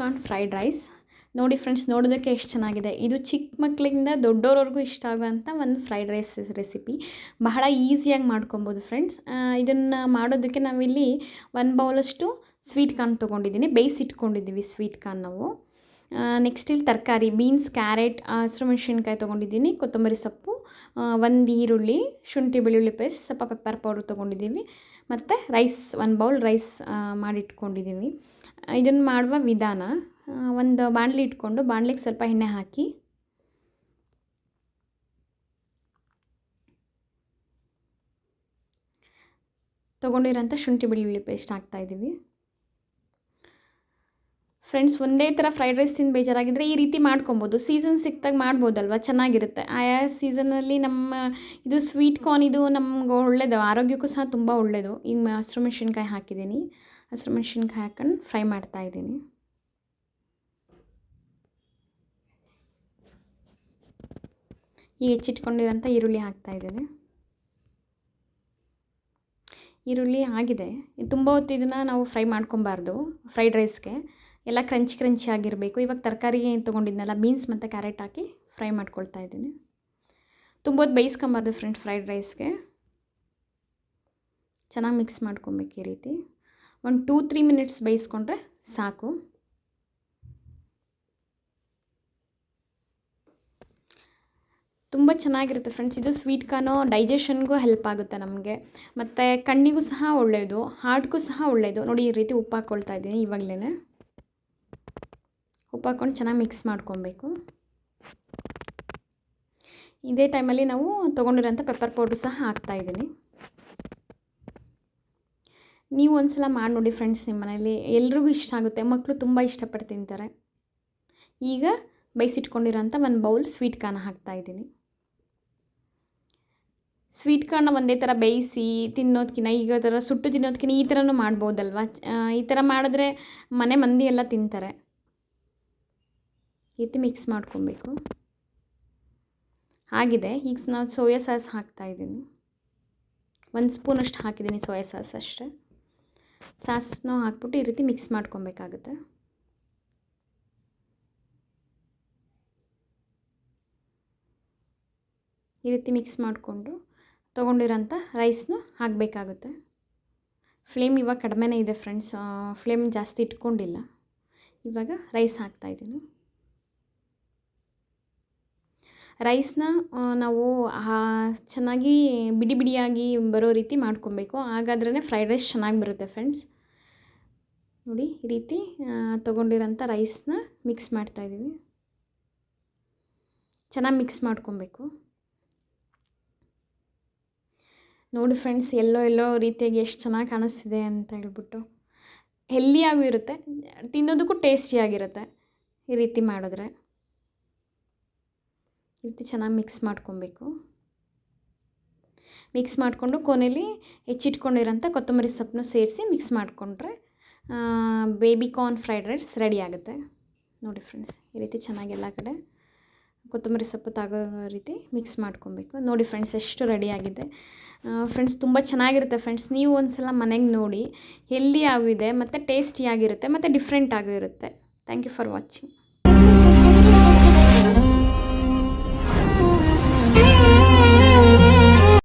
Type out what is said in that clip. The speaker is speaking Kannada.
Corn fried rice. ನೋಡಿ ಫ್ರೆಂಡ್ಸ್, ನೋಡೋದಕ್ಕೆ ಎಷ್ಟು ಚೆನ್ನಾಗಿದೆ. ಇದು ಚಿಕ್ಕ ಮಕ್ಕಳಿಂದ ದೊಡ್ಡೋರವರೆಗೂ ಇಷ್ಟ ಆಗುವಂಥ ಒಂದು ಫ್ರೈಡ್ ರೈಸ್ ರೆಸಿಪಿ. ಬಹಳ ಈಸಿಯಾಗಿ ಮಾಡ್ಕೊಬೋದು ಫ್ರೆಂಡ್ಸ್. ಇದನ್ನು ಮಾಡೋದಕ್ಕೆ ನಾವಿಲ್ಲಿ ಒಂದು ಬೌಲಷ್ಟು ಸ್ವೀಟ್ ಕಾರ್ನ್ ತೊಗೊಂಡಿದ್ದೀನಿ. ಬೇಯಿಸಿಟ್ಕೊಂಡಿದ್ದೀವಿ ಸ್ವೀಟ್ ಕಾರ್ನ್ ನಾವು. ನೆಕ್ಸ್ಟ್ ಇಲ್ಲಿ ತರಕಾರಿ, ಬೀನ್ಸ್, ಕ್ಯಾರೆಟ್ ಹಸಿರು ಮೆಣಸಿನ್ಕಾಯಿ ತೊಗೊಂಡಿದ್ದೀನಿ, ಕೊತ್ತಂಬರಿ ಸೊಪ್ಪು ಒಂದು ಈರುಳ್ಳಿ, ಶುಂಠಿ ಬೆಳ್ಳುಳ್ಳಿ ಪೇಸ್ಟ್, ಸ್ವಲ್ಪ ಪೆಪ್ಪರ್ ಪೌಡ್ರ್ ತೊಗೊಂಡಿದ್ದೀವಿ. ಮತ್ತು ರೈಸ್ ಒಂದು ಬೌಲ್ ರೈಸ್ ಮಾಡಿಟ್ಕೊಂಡಿದ್ದೀವಿ ಇದನ್ನು ಮಾಡುವ ವಿಧಾನ ಒಂದು ಬಾಣಲಿ ಇಟ್ಕೊಂಡು ಬಾಣಲಿಗೆ ಸ್ವಲ್ಪ ಎಣ್ಣೆ ಹಾಕಿ, ತೊಗೊಂಡಿರೋಂಥ ಶುಂಠಿ ಬೆಳ್ಳುಳ್ಳಿ ಪೇಸ್ಟ್ ಹಾಕ್ತಾಯಿದ್ದೀವಿ ಫ್ರೆಂಡ್ಸ್ ಒಂದೇ ಥರ ಫ್ರೈಡ್ ರೈಸ್ ತಿಂದು ಬೇಜಾರಾಗಿದ್ದರೆ ಈ ರೀತಿ ಮಾಡ್ಕೊಬೋದು. ಸೀಸನ್ ಸಿಕ್ತಾಗ ಮಾಡ್ಬೋದಲ್ವ? ಚೆನ್ನಾಗಿರುತ್ತೆ. ಆಯಾ ಸೀಸನಲ್ಲಿ ನಮ್ಮ ಇದು ಸ್ವೀಟ್ ಕಾರ್ನ್ ಇದು ನಮ್ಗೆ ಒಳ್ಳೆಯದು ಆರೋಗ್ಯಕ್ಕೂ ಸಹ ತುಂಬ ಒಳ್ಳೆಯದು ಈಗ ಹಸಿರು ಮೆಣಸಿನ್ಕಾಯಿ ಹಾಕಿದ್ದೀನಿ. ಹಸಿರು ಮೆಣಸಿನ್ಕಾಯಿ ಹಾಕೊಂಡು ಫ್ರೈ ಮಾಡ್ತಾ ಇದ್ದೀನಿ. ಈಗ ಹೆಚ್ಚಿಟ್ಕೊಂಡಿರೋಂಥ ಈರುಳ್ಳಿ ಹಾಕ್ತಾಯಿದ್ದೀನಿ ಈರುಳ್ಳಿ ಆಗಿದೆ. ತುಂಬ ಹೊತ್ತು ಇದನ್ನು ನಾವು ಫ್ರೈ ಮಾಡ್ಕೊಬಾರ್ದು. ಫ್ರೈಡ್ ರೈಸ್ಗೆ ಎಲ್ಲ ಕ್ರಂಚಿ ಕ್ರಂಚಿ ಆಗಿರಬೇಕು. ಇವಾಗ ತರಕಾರಿ ಏನು ತೊಗೊಂಡಿದ್ನಲ್ಲ ಬೀನ್ಸ್ ಮತ್ತು ಕ್ಯಾರೆಟ್ ಹಾಕಿ ಫ್ರೈ ಮಾಡ್ಕೊಳ್ತಾ ಇದ್ದೀನಿ. ತುಂಬ ಹೊತ್ತು ಬೇಯಿಸ್ಕೊಂಬಾರ್ದು ಫ್ರೆಂಡ್ ಫ್ರೈಡ್ ರೈಸ್ಗೆ ಚೆನ್ನಾಗಿ ಮಿಕ್ಸ್ ಮಾಡ್ಕೊಬೇಕು ಈ ರೀತಿ. ಒಂದು ಟೂ ತ್ರೀ ಮಿನಿಟ್ಸ್ ಬೇಯಿಸ್ಕೊಂಡ್ರೆ ಸಾಕು. ತುಂಬ ಚೆನ್ನಾಗಿರುತ್ತೆ ಫ್ರೆಂಡ್ಸ್ ಇದು ಸ್ವೀಟ್ ಕಾರ್ನು ಡೈಜೆಷನ್ಗೂ ಹೆಲ್ಪ್ ಆಗುತ್ತೆ ನಮಗೆ. ಮತ್ತು ಕಣ್ಣಿಗೂ ಸಹ ಒಳ್ಳೆಯದು ಹಾರ್ಟ್ಗೂ ಸಹ ಒಳ್ಳೆಯದು ನೋಡಿ ಈ ರೀತಿ ಉಪ್ಪು ಹಾಕ್ಕೊಳ್ತಾ ಇದ್ದೀನಿ ಇವಾಗಲೇ ಉಪ್ಪು ಹಾಕ್ಕೊಂಡು ಚೆನ್ನಾಗಿ ಮಿಕ್ಸ್ ಮಾಡ್ಕೊಬೇಕು. ಇದೇ ಟೈಮಲ್ಲಿ ನಾವು ತೊಗೊಂಡಿರೋಂಥ ಪೆಪ್ಪರ್ ಪೌಡ್ರ್ ಸಹ ಹಾಕ್ತಾಯಿದ್ದೀನಿ ನೀವು ಒಂದು ಸಲ ಮಾಡಿ ನೋಡಿ ಫ್ರೆಂಡ್ಸ್ ನಿಮ್ಮ ಮನೇಲಿ. ಎಲ್ರಿಗೂ ಇಷ್ಟ ಆಗುತ್ತೆ. ಮಕ್ಕಳು ತುಂಬ ಇಷ್ಟಪಟ್ಟು ತಿಂತಾರೆ. ಈಗ ಬೇಯಿಸಿಟ್ಕೊಂಡಿರೋಂಥ ಒಂದು ಬೌಲ್ ಸ್ವೀಟ್ ಕಾರ್ನ್ ಹಾಕ್ತಾಯಿದ್ದೀನಿ ಸ್ವೀಟ್ ಕಾರ್ನ ಒಂದೇ ಥರ ಬೇಯಿಸಿ ತಿನ್ನೋದಕ್ಕಿಂತ ಈಗ ಥರ ಸುಟ್ಟು ತಿನ್ನೋದಕ್ಕಿಂತ ಈ ಥರನೂ ಮಾಡ್ಬೋದಲ್ವ? ಈ ಥರ ಮಾಡಿದ್ರೆ ಮನೆ ಮಂದಿ ಎಲ್ಲ ತಿಂತಾರೆ. ರೀತಿ ಮಿಕ್ಸ್ ಮಾಡ್ಕೊಬೇಕು. ಆಗಿದೆ. ಈಗ ನಾವು ಸೋಯಾ ಸಾಸ್ ಹಾಕ್ತಾಯಿದ್ದೀನಿ ಒಂದು ಸ್ಪೂನಷ್ಟು ಹಾಕಿದ್ದೀನಿ ಸೋಯಾ ಸಾಸ್ ಅಷ್ಟೇ. ಸಾಸನ್ನು ಹಾಕ್ಬಿಟ್ಟು ಈ ರೀತಿ ಮಿಕ್ಸ್ ಮಾಡ್ಕೊಬೇಕಾಗುತ್ತೆ. ಈ ರೀತಿ ಮಿಕ್ಸ್ ಮಾಡಿಕೊಂಡು ತೊಗೊಂಡಿರೋಂಥ ರೈಸ್ನು ಹಾಕಬೇಕಾಗುತ್ತೆ. ಫ್ಲೇಮ್ ಇವಾಗ ಕಡಿಮೆನೇ ಇದೆ ಫ್ರೆಂಡ್ಸ್ ಫ್ಲೇಮ್ ಜಾಸ್ತಿ ಇಟ್ಕೊಂಡಿಲ್ಲ. ಇವಾಗ ರೈಸ್ ಹಾಕ್ತಾಯಿದ್ದೀನಿ ರೈಸ್ನ ನಾವು ಚೆನ್ನಾಗಿ ಬಿಡಿ ಬಿಡಿಯಾಗಿ ಬರೋ ರೀತಿ ಮಾಡ್ಕೊಬೇಕು. ಹಾಗಾದ್ರೇ ಫ್ರೈಡ್ ರೈಸ್ ಚೆನ್ನಾಗಿ ಬರುತ್ತೆ ಫ್ರೆಂಡ್ಸ್. ನೋಡಿ, ಈ ರೀತಿ ತೊಗೊಂಡಿರೋಂಥ ರೈಸ್ನ ಮಿಕ್ಸ್ ಮಾಡ್ತಾಯಿದ್ದೀವಿ ಚೆನ್ನಾಗಿ ಮಿಕ್ಸ್ ಮಾಡ್ಕೊಬೇಕು. ನೋಡಿ ಫ್ರೆಂಡ್ಸ್, ಎಲ್ಲೋ ಎಲ್ಲೋ ರೀತಿಯಾಗಿ ಎಷ್ಟು ಚೆನ್ನಾಗಿ ಕಾಣಿಸ್ತಿದೆ ಅಂತ ಹೇಳ್ಬಿಟ್ಟು. ಹೆಲ್ದಿಯಾಗೂ ಇರುತ್ತೆ, ತಿನ್ನೋದಕ್ಕೂ ಟೇಸ್ಟಿಯಾಗಿರುತ್ತೆ ಈ ರೀತಿ ಮಾಡಿದ್ರೆ. ರೀತಿ ಚೆನ್ನಾಗಿ ಮಿಕ್ಸ್ ಮಾಡ್ಕೊಬೇಕು. ಮಿಕ್ಸ್ ಮಾಡಿಕೊಂಡು ಕೊನೆಯಲ್ಲಿ ಹೆಚ್ಚಿಟ್ಕೊಂಡಿರೋಂಥ ಕೊತ್ತಂಬರಿ ಸೊಪ್ಪನ್ನು ಸೇರಿಸಿ ಮಿಕ್ಸ್ ಮಾಡಿಕೊಂಡ್ರೆ baby corn fried rice ready ಆಗುತ್ತೆ. ನೋಡಿ ಫ್ರೆಂಡ್ಸ್ ಈ ರೀತಿ ಚೆನ್ನಾಗಿ ಎಲ್ಲ ಕಡೆ ಕೊತ್ತಂಬರಿ ಸೊಪ್ಪು ತಾಗೋ ರೀತಿ ಮಿಕ್ಸ್ ಮಾಡ್ಕೊಬೇಕು. ನೋಡಿ ಫ್ರೆಂಡ್ಸ್ ಎಷ್ಟು ರೆಡಿಯಾಗಿದೆ ಫ್ರೆಂಡ್ಸ್ ತುಂಬ ಚೆನ್ನಾಗಿರುತ್ತೆ ಫ್ರೆಂಡ್ಸ್ ನೀವು ಒಂದು ಸಲ ಮನೆಗೆ ನೋಡಿ ಹೆಲ್ದಿ ಆಗಿದೆ, ಮತ್ತು ಟೇಸ್ಟಿಯಾಗಿರುತ್ತೆ ಮತ್ತು ಡಿಫ್ರೆಂಟ್ ಆಗೂ ಇರುತ್ತೆ ಥ್ಯಾಂಕ್ ಯು ಫಾರ್ ವಾಚಿಂಗ್